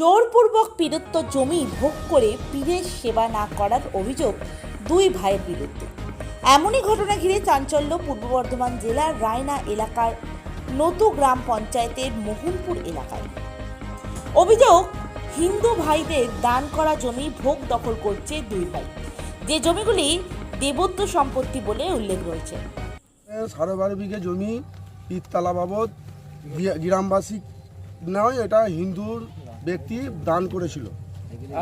জোরপূর্বক পীরত্ব জমি ভোগ করে পীরের সেবা না করার অভিযোগ দুই ভাইয়ের বিরুদ্ধে। এমনই ঘটনা ঘিরে চাঞ্চল্য পূর্ব বর্ধমান জেলার রায়না এলাকার নতু গ্রাম পঞ্চায়েতের মোহনপুর এলাকায়। অভিযোগ, হিন্দু ভাইদের দান করা জমি ভোগ দখল করছে দুই ভাই। যে জমিগুলি দেবত্ব সম্পত্তি বলে উল্লেখ রয়েছে। সাড়ে বারো বিঘে জমি পিততলা বাবদ গ্রামবাসী নয়, এটা হিন্দুর ব্যক্তি দান করেছিল।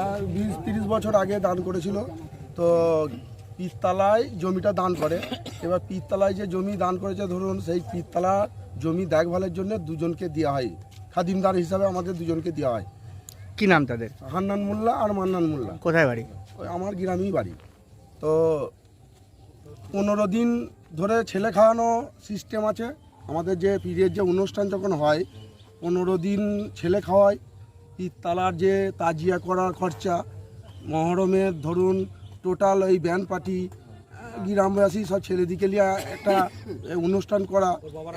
আর বিশ তিরিশ বছর আগে দান করেছিল। তো পিততলায় জমিটা দান করে। এবার পিততলায় যে জমি দান করেছে ধরুন সেই পিততলা জমি দেখভালের জন্য দুজনকে দেওয়া হয়। খাদিমদার হিসাবে আমাদের দুজনকে দেওয়া হয়। কি নাম তাদের? হান্নান মোল্লা আর মান্নান মোল্লা। কোথায় বাড়ি? ওই আমার গ্রামেই বাড়ি। তো পনেরো দিন ধরে ছেলে খাওয়ানো সিস্টেম আছে। আমাদের যে পিরিয়ড যে অনুষ্ঠান যখন হয় পনেরো দিন ছেলে খাওয়ায়। পিততালার যে তাজিয়া করার খরচা মহরমের ধরুন টোটাল ওই ব্যান্ড পার্টি গ্রামবাসী সব ছেলেদিকে নিয়ে একটা অনুষ্ঠান করা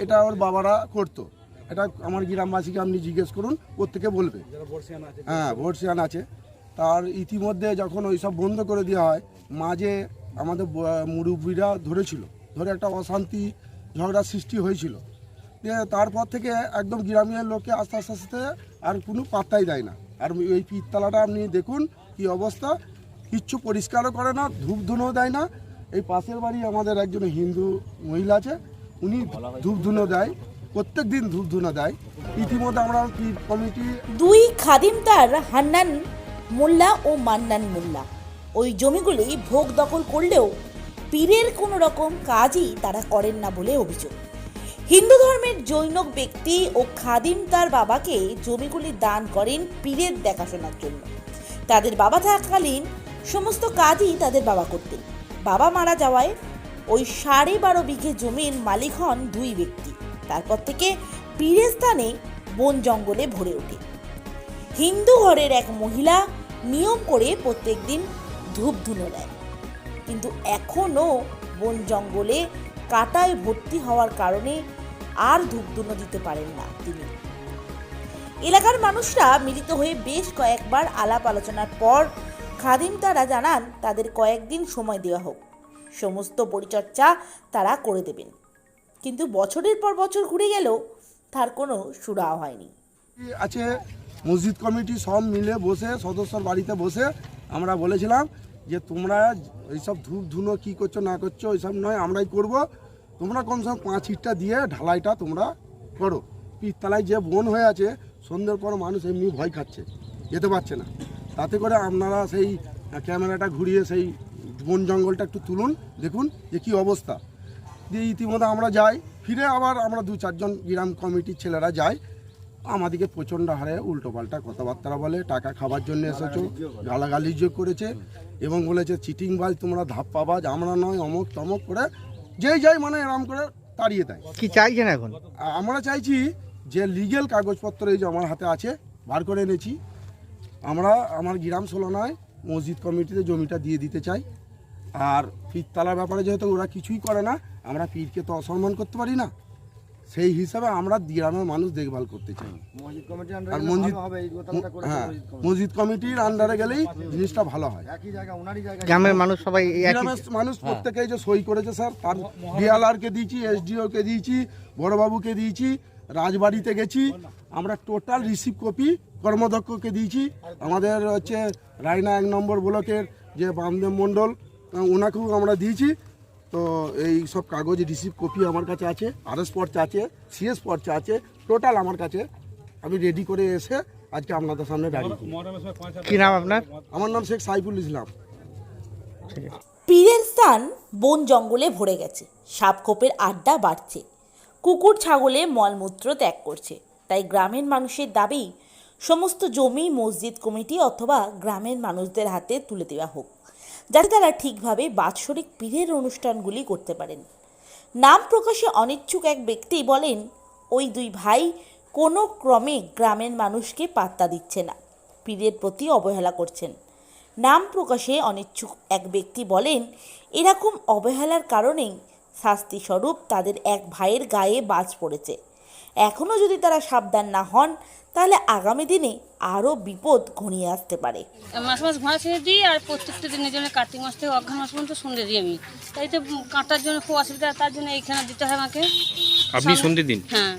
এটা ওর বাবারা করতো। এটা আমার গ্রামবাসীকে আপনি জিজ্ঞেস করুন প্রত্যেকে বলবে। হ্যাঁ ভোটসিয়ান আছে। তার ইতিমধ্যে যখন ওই সব বন্ধ করে দেওয়া হয় মাঝে আমাদের মুরব্বীরা ধরেছিল ধরে একটা অশান্তি ঝগড়া সৃষ্টি হয়েছিল। তারপর থেকে একদম গ্রামের লোকে আস্তে আস্তে আস্তে আর কোনো পাত্তাই দেয় না। আর ওই পিততলাটা আপনি দেখুন কি অবস্থা। কিচ্ছু পরিষ্কারও করে না ধূপ ধুনো দেয় না। এই পাশের বাড়ি আমাদের একজন হিন্দু মহিলা আছে, উনি ধূপ ধুনো দেয় প্রত্যেক দিন ধূপ ধুনো দেয়। ইতিমধ্যে আমরা কমিটি দুই খাদিমদার হান্নান মোল্লা ও মান্নান মোল্লা। ওই জমিগুলি ভোগ দখল করলেও পীরের কোনো রকম কাজই তারা করেন না বলে অভিযোগ। হিন্দু ধর্মের জৈনক ব্যক্তি ও খাদিম তার বাবাকে জমিগুলি দান করেন পীরের দেখাশোনার জন্য। তাদের বাবা থাকাকালীন সমস্ত কাজই তাদের বাবা করতেন। বাবা মারা যাওয়ায় ওই সাড়ে বারো বিঘে জমির মালিক হন দুই ব্যক্তি। তারপর থেকে পীরের স্থানে বন জঙ্গলে ভরে ওঠে। হিন্দু ঘরের এক মহিলা নিয়ম করে প্রত্যেকদিন ধূপ ধুনো দেয় কিন্তু এখনও বন জঙ্গলে কাটায় ভর্তি হওয়ার কারণে আর ধূপধুনো দিতে পারেন না তিনি। এলাকার মানুষরা মিলিত হয়ে বেশ কয়েকবার আলাপ আলোচনার পর খাদিম তারা জানান, তাদের কয়েকদিন সময় দেওয়া হোক। সমস্ত পরিচর্যা তারা করে দেবেন। কিন্তু বছরের পর বছর ঘুরে গেলেও তার কোনো সুরাও হয়নি। আছে মসজিদ কমিটি সব মিলে বসে, সদস্যর বাড়িতে বসে আমরা বলেছিলাম যে তোমরা এইসব ধূপ ধুনো কী করছ না করছ এইসব নয় আমরাই করব। তোমরা কমসে কম পাঁচ ইটটা দিয়ে ঢালাইটা তোমরা করো। পিততলায় যে বন হয়ে আছে সন্ধ্যের পর মানুষ এমনি ভয় খাচ্ছে যেতে পারছে না। তাতে করে আপনারা সেই ক্যামেরাটা ঘুরিয়ে সেই বন জঙ্গলটা একটু তুলুন দেখুন যে কী অবস্থা। দিয়ে ইতিমধ্যে আমরা যাই ফিরে আবার আমরা দু চারজন গ্রাম কমিটির ছেলেরা যাই। আমাদেরকে প্রচণ্ড হারে উল্টোপাল্টা কথাবার্তা বলে টাকা খাবার জন্য এসেছ গালাগালি যে করেছে। এবং বলেছে চিটিং বাজ তোমরা ধাপ পাবাজ আমরা নয় অমুক তমক করে যেই যাই মানে এরম করে তাড়িয়ে দেয়। কি চাইছেন এখন? আমরা চাইছি যে লিগেল কাগজপত্র এই যে আমার হাতে আছে বার করে এনেছি। আমরা আমার গ্রাম সোলনায় মসজিদ কমিটিতে জমিটা দিয়ে দিতে চাই। আর পীরতলার ব্যাপারে যেহেতু ওরা কিছুই করে না আমরা পীরকে তো অসম্মান করতে পারি না। সেই হিসাবে আমরা গ্রামের মানুষ দেখভাল করতে চাই। মসজিদ কমিটির আর আন্ডারে মসজিদ হ্যাঁ মসজিদ কমিটির আন্ডারে গেলেই জিনিসটা ভালো হয়। একই জায়গা ওনারই জায়গা গ্রামের মানুষ সবাই গ্রামের মানুষ প্রত্যেকেই যে সই করেছে স্যার তার বিএলআরকে দিয়েছি এসডিওকে দিয়েছি বড়বাবুকে দিয়েছি রাজবাড়িতে গেছি আমরা টোটাল রিসিভ কপি কর্মদক্ষকে দিয়েছি। আমাদের হচ্ছে রায়না এক নম্বর ব্লকের যে বামদেব মণ্ডল ওনাকেও আমরা দিয়েছি। তো এই সব কাগজ রিসিভ কপি আমার কাছে আছে আরএস পর্চা আছে সিএস পর্চা আছে টোটাল আমার কাছে। আমি রেডি করে এসে আজকে আপনাদের সামনে দাঁড়িয়েছি কি নাম আপনার? আমার নাম শেখ সাইফুল ইসলাম। পীরের স্থান বন জঙ্গলে ভরে গেছে সাপখোপের আড্ডা বাড়ছে কুকুর ছাগলে মলমূত্র ত্যাগ করছে তাই গ্রামের মানুষের দাবি সমস্ত জমি মসজিদ কমিটি অথবা গ্রামের মানুষদের হাতে তুলে দেওয়া হোক। যাতে তারা ঠিকভাবে বাৎসরিক পীরের অনুষ্ঠানগুলি করতে পারেন। নাম প্রকাশে অনিচ্ছুক এক ব্যক্তি বলেন, ওই দুই ভাই কোনো ক্রমে গ্রামের মানুষকে পাত্তা দিচ্ছে না, পীরের প্রতি অবহেলা করছেন। নাম প্রকাশে অনিচ্ছুক এক ব্যক্তি বলেন, এরকম অবহেলার কারণেই শাস্তিস্বরূপ তাদের এক ভাইয়ের গায়ে বাজ পড়েছে। এখনও যদি তারা সাবধান না হন তাহলে আগামী দিনে আরও বিপদ ঘনিয়ে আসতে পারে। মাস মাস ঘোড়া ছেড়ে দিই আর প্রত্যেকটা দিনের জন্য কার্তিক মাস থেকে অঘ্রান মাস পর্যন্ত সন্ধে দিই আমি। তাই তো কাটার জন্য খুব অসুবিধা তার জন্য এইখানে দিতে হয় আমাকে। আপনি সন্ধে দিন? হ্যাঁ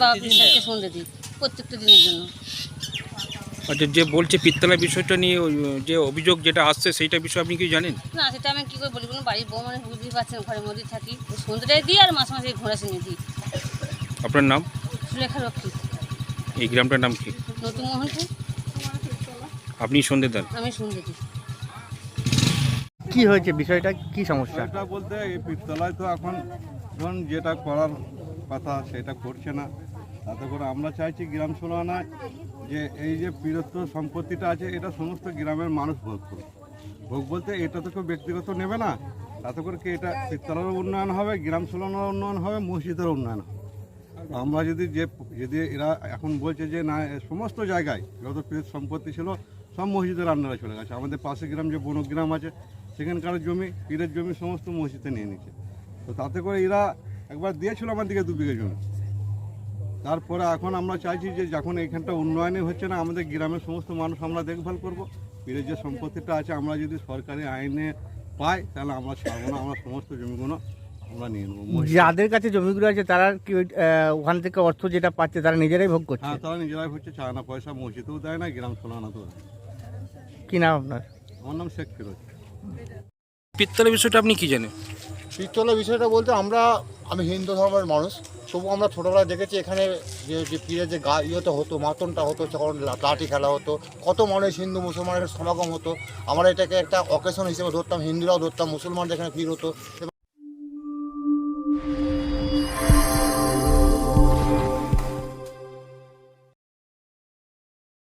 বাবা বিশ্বাসকে সন্ধে দিই প্রত্যেকটা দিনের জন্য। আচ্ছা যে বলছে পিত্তলা বিষয়টা নিয়ে ওই, যে অভিযোগ যেটা আসছে সেইটা বিষয়ে আপনি কি জানেন? না সেটা আমি কী করে বলি বলুন? বাড়ির বউ মানে বুঝতেই পারছেন ঘরের মধ্যেই থাকি। সন্ধ্যেটাই দিই আর মাসে মাসে এই ঘোড়া ছেড়ে দিই। আপনার নাম? এই গ্রামটার নাম কি? আপনি সন্ধে দেন আমি সন্ধে দিই কি হয়েছে বিষয়টা? কি সমস্যা? এটা বলতে এই পিরতলায় তো এখন ধরুন যেটা করার কথা সেটা করছে না। তাতে করে আমরা চাইছি গ্রাম সোলানায় যে এই যে বীরত্ব সম্পত্তিটা আছে এটা সমস্ত গ্রামের মানুষ ভোগ করবে ভোগ বলতে এটা তো কেউ ব্যক্তিগত নেবে না। তাতে করে কি এটা পিরতলারও উন্নয়ন হবে গ্রাম সোলানোর উন্নয়ন হবে মসজিদের উন্নয়ন হবে। আমরা যদি যে, যদি এরা এখন বলছে যে, না সমস্ত জায়গায় যত পীরের সম্পত্তি ছিল, সব মসজিদের আন্ডারে চলে গেছে। আমাদের পাশে গ্রাম যে বনগ্রাম আছে, সেখানকার জমি, পীরের জমি, সমস্ত মসজিদে নিয়ে নিচ্ছে। তো তাতে করে এরা একবার দিয়েছিল আমার দিকে দু বিঘে জমি। তারপরে এখন আমরা চাইছি যে, যখন এইখানটা উন্নয়নই হচ্ছে না, আমাদের গ্রামের সমস্ত মানুষ আমরা দেখভাল করব। পীরের যে সম্পত্তিটা আছে, আমরা যদি সরকারি আইনে পাই, তাহলে আমরা ছাড়বো না। আমরা সমস্ত জমিগুলো আমরা নিয়ে নেব যাদের কাছে জমিগুলো আছে তারা কি ওই, আহ, ওখান থেকে অর্থ যেটা পাচ্ছে তারা নিজেরাই ভোগ করছে? হ্যাঁ তারা নিজেরাই হচ্ছে চায় না পয়সা মসজিদেও দেয় না গ্রাম সোলানাতেও দেয় না। কি নাম আপনার? আমার নাম শেখ ফিরোজ। পিত্তলা বিষয়টা আপনি কি জানেন? পিত্তলের বিষয়টা বলতে আমরা আমি হিন্দু ধর্মের মানুষ তবু আমরা ছোটোবেলায় দেখেছি এখানে যে যে পীরের যে গা ইয়েতে হতো মাতনটা হতো তখন লা- লাঠি খেলা হতো কত মানুষ হিন্দু মুসলমানের সমাগম হতো। আমরা এটাকে একটা অকেশন হিসেবে ধরতাম হিন্দুরাও ধরতাম মুসলমানদের এখানে ভিড় হতো। এবং